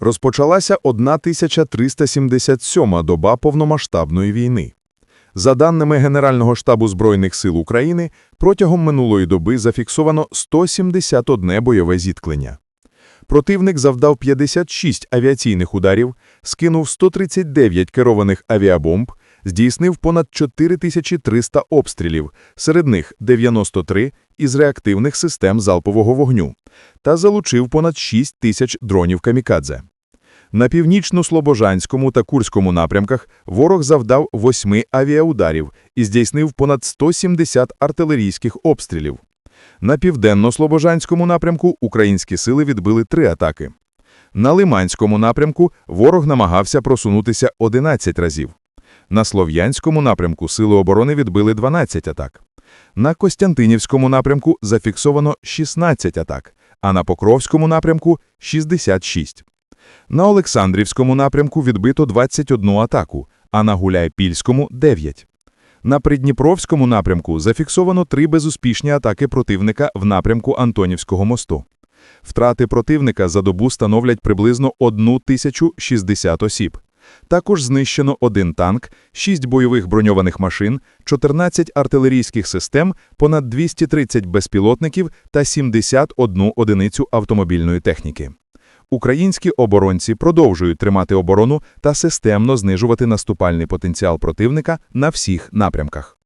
Розпочалася 1377 доба повномасштабної війни. За даними Генерального штабу Збройних сил України, протягом минулої доби зафіксовано 171 бойове зіткнення. Противник завдав 56 авіаційних ударів, скинув 139 керованих авіабомб, здійснив понад 4300 обстрілів, серед них 93 із реактивних систем залпового вогню, та залучив понад 6 тисяч дронів камікадзе. На північно-слобожанському та Курському напрямках ворог завдав 8 авіаударів і здійснив понад 170 артилерійських обстрілів. На південно-слобожанському напрямку українські сили відбили три атаки. На Лиманському напрямку ворог намагався просунутися 11 разів. На Слов'янському напрямку сили оборони відбили 12 атак. На Костянтинівському напрямку зафіксовано 16 атак, а на Покровському напрямку – 66. На Олександрівському напрямку відбито 21 атаку, а на Гуляйпільському – 9. На Придніпровському напрямку зафіксовано три безуспішні атаки противника в напрямку Антонівського мосту. Втрати противника за добу становлять приблизно 1060 осіб. Також знищено один танк, 6 бойових броньованих машин, 14 артилерійських систем, понад 230 безпілотників та 71 одиницю автомобільної техніки. Українські оборонці продовжують тримати оборону та системно знижувати наступальний потенціал противника на всіх напрямках.